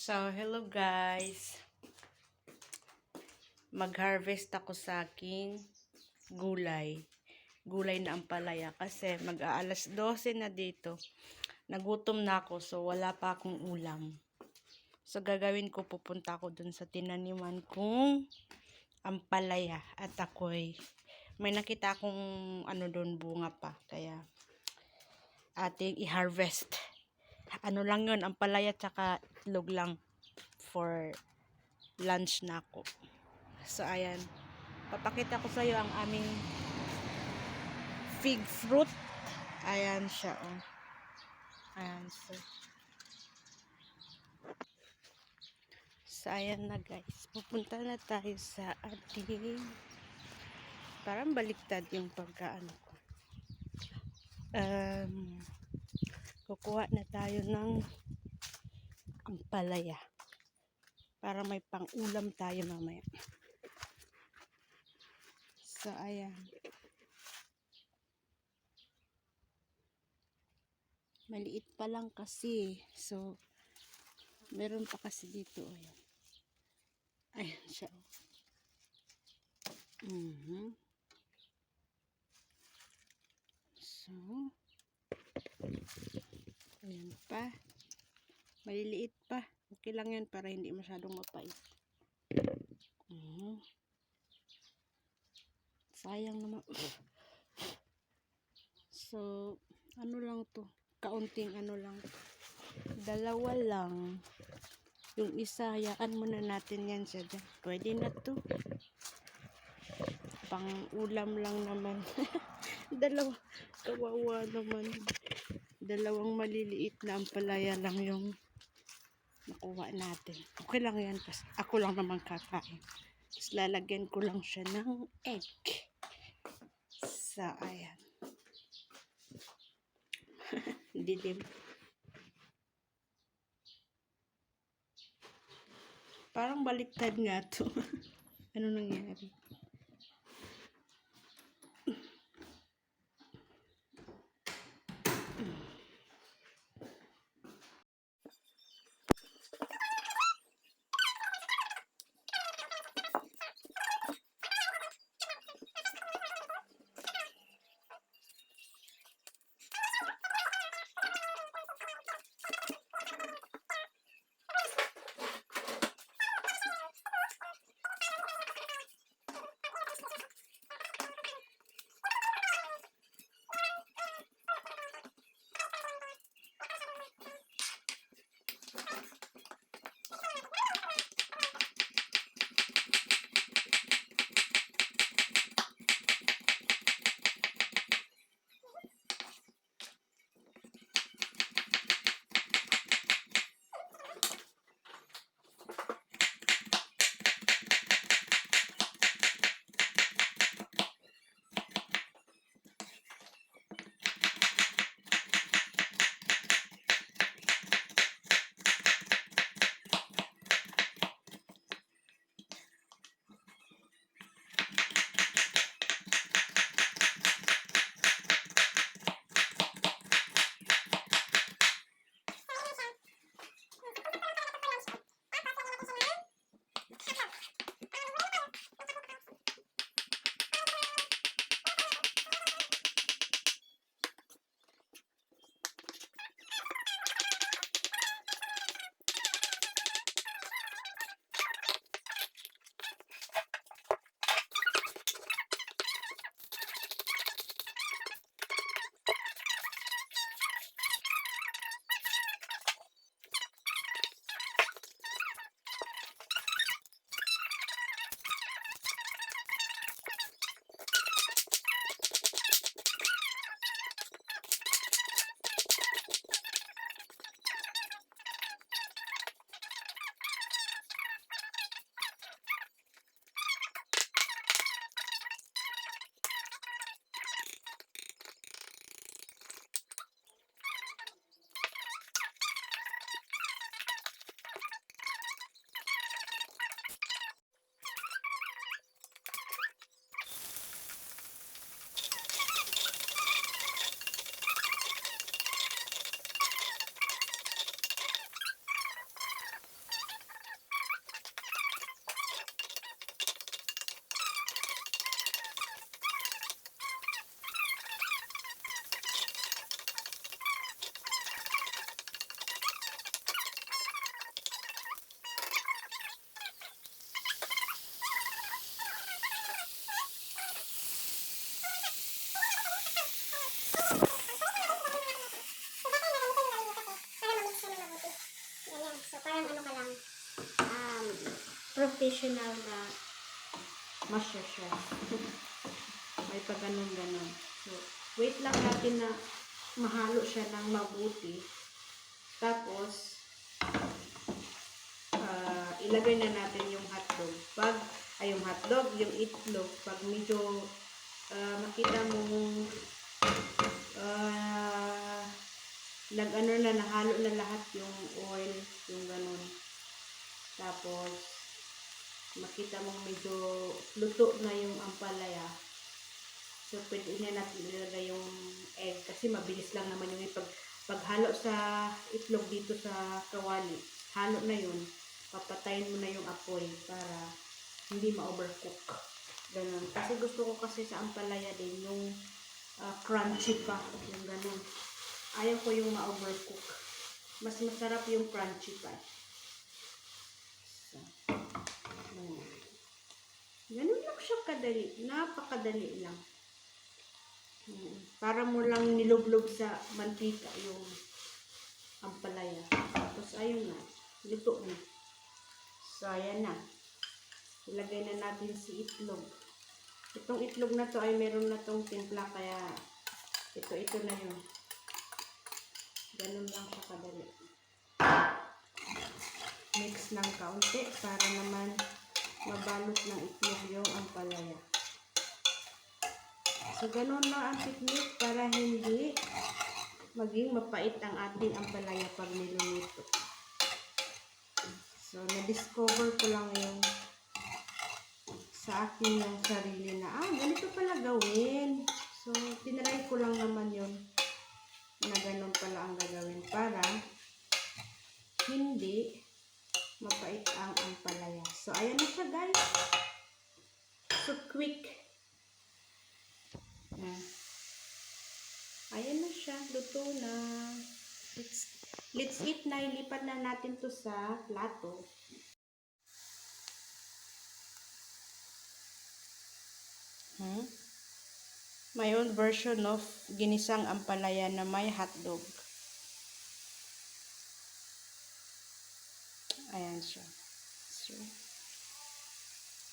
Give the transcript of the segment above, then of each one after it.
So, hello guys. Mag-harvest ako sa aking gulay. Gulay na ampalaya kasi mag-aalas 12 na dito. Nagutom na ako so wala pa akong ulam. So, gagawin ko, pupunta ako dun sa tinaniman kong ampalaya. At ako'y may nakita akong ano doon bunga pa. Kaya, ating i-harvest. Ano lang yun, ampalaya tsaka itlog lang for lunch na ako. So, ayan. Papakita ko sa iyo ang aming fig fruit. Ayan siya, oh. Ayan, so. So, ayan na guys. Pupunta na tayo sa ating parang baliktad yung pagkaano ko. Um, kukuha na tayo ng ampalaya para may pang-ulam tayo mamaya. So, ayan. Maliit pa lang kasi. So, meron pa kasi dito. Ayan. Ayan siya. Mhm. So, ayan pa. Maliliit pa. Okay lang yan para hindi masyadong mapait. Mhm. Sayang naman. So, ano lang to? Kaunting ano lang. Dalawa lang. Yung isa, hayaan muna natin yan siya dyan. Pwede na to. Pang ulam lang naman. Dalawa. Kawawa naman. Dalawang maliliit na ampalaya lang yung nakuha natin. Okay lang yan. Kasi ako lang naman kakain. Tapos lalagyan ko lang siya ng egg. Sa, ayan. Dilim. Parang baliktad nga to. ano nangyari? Professional na masya siya. May pa ganun-ganun. So, wait lang natin na mahalo siya ng mabuti. Tapos, ah, ilagay na natin yung hotdog. Pag, ay yung hotdog, yung itlog, pag medyo ah, makita mong ah, nag-ano na, nahalo na lahat yung oil, yung ganun. Tapos, makita mong medyo luto na yung ampalaya. So, pwede na natin ilagay yung egg kasi mabilis lang naman yung pag paghalo sa itlog dito sa kawali. Halo na yun. Papatayin mo na yung apoy para hindi ma-overcook. Ganun. Kasi gusto ko kasi sa ampalaya din yung ah, crunchy pa. Yung ganun. Ayaw ko yung ma-overcook. Mas masarap yung crunchy pa. So, ganun. Ganun lang siya kadali. Napakadali lang. Mm, Para mo lang nilublob sa mantika yung ampalaya. Tapos ayun na. Luto na. So ayan na. Ilagay na natin si itlog. Itong itlog na to ay meron na tong timpla kaya ito ito na yun. Ganun lang siya kadali. Mix ng kaunti para naman mabalot ng itlog yung ampalaya. So, ganun lang ang technique para hindi maging mapait ang ating ampalaya pag niluluto. So, na-discover ko lang yung sa akin yung sarili na, ah, ganito pala gawin. So, tinry ko lang naman yun na ganun pala ang gagawin para hindi mapait ang ampalaya. So, ayan na siya guys. So, quick. Ayan. Na siya. Luto na. Let's, let's eat na. Ilipat na natin to sa plato. Hmm? My own version of ginisang ampalaya na may hotdog. Ayan siya. So,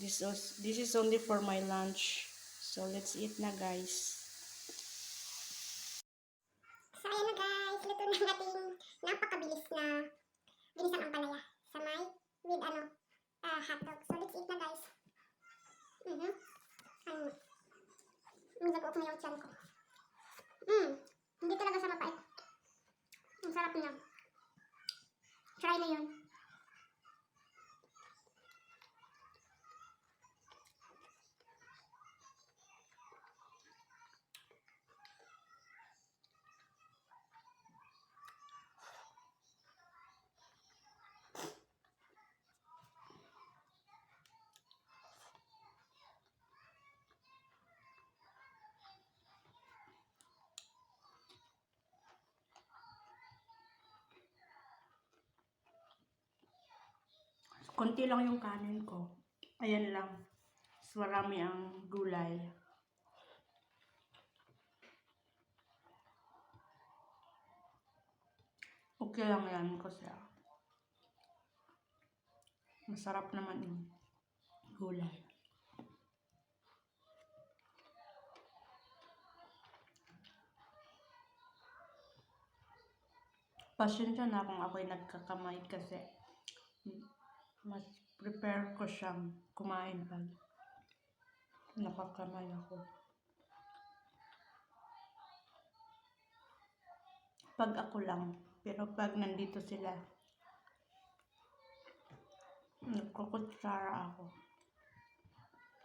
this is, this is only for my lunch. So, let's eat na guys. So, ayan na guys. Luto na ang ating napakabilis na ginisang ampalaya sa may with ano, ah, hotdog. So, let's eat na guys. Mhm. Ano? Ang lagot na yung tiyan ko. Mm. Hindi talaga siya mapait. Ang sarap niya. Try na yun. Konti lang yung kanin ko. Ayan lang. So, marami ang gulay. Okay lang yan kasi ah, masarap naman yung gulay. Pasensya na kung ako'y nagkakamay kasi mas prepare ko siyang kumain pag nakakamay ako. Pag ako lang, pero pag nandito sila, nagkukutsara ako.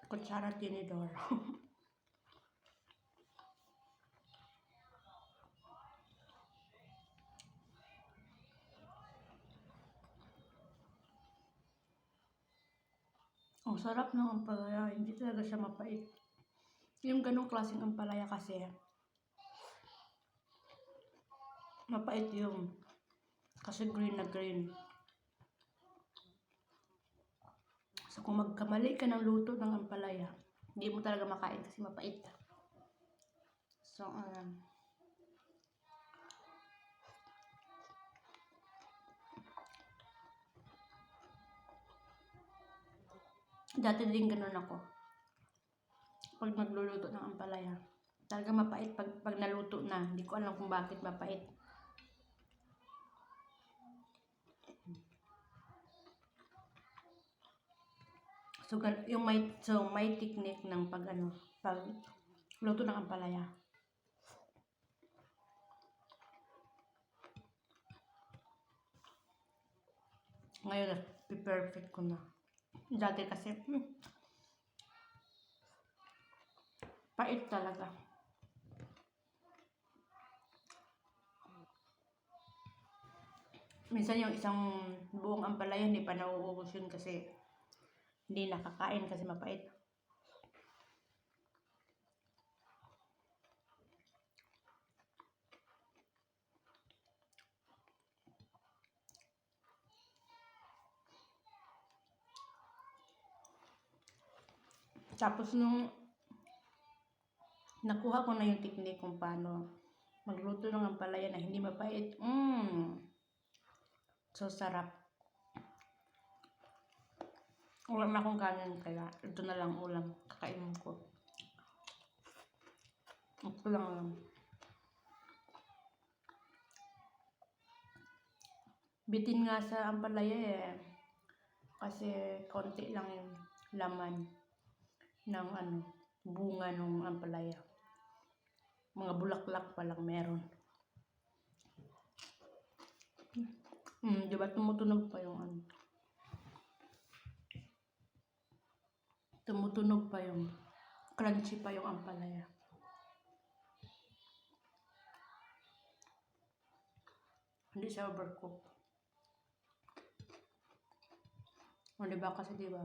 Kutsara tinidor. Ang sarap ng ampalaya, hindi talaga siya mapait. Yung ganong klaseng ampalaya kasi, mapait yung kasi green na green. So kung magkamali ka ng luto ng ampalaya, hindi mo talaga makain kasi mapait. So, ayan. Dati din ganun ako. Pag nagluluto ng ampalaya. Talaga mapait pag, pag naluto na. Hindi ko alam kung bakit mapait. So, yung may, so, may technique ng pag, ano, pag luto ng ampalaya. Ngayon, perfect ko na. Dati kasi, hmm, pait talaga. Minsan yung isang buong ampalaya, hindi pa nauubos yun kasi hindi nakakain kasi mapait. Tapos nung nakuha ko na yung technique kung paano magluto ng ampalaya na hindi mapait. Mmm. So sarap. Wala na akong kanin kaya ito na lang ulam. Kakainin ko. Ito lang lang. Bitin nga sa ampalaya eh. Kasi konti lang yung laman ng ano, bunga ng ampalaya. Mga bulaklak pa lang meron. Hmm, di ba tumutunog pa yung ano? Tumutunog pa yung crunchy pa yung ampalaya. Hindi siya overcook. O diba kasi diba,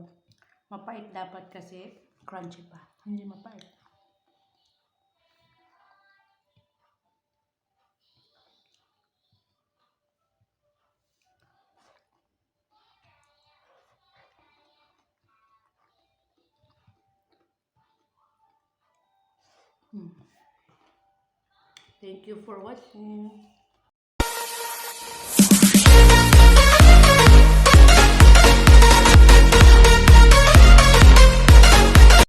mapait dapat kasi crunchy pa. Hindi mapait. Hmm. Thank you for watching.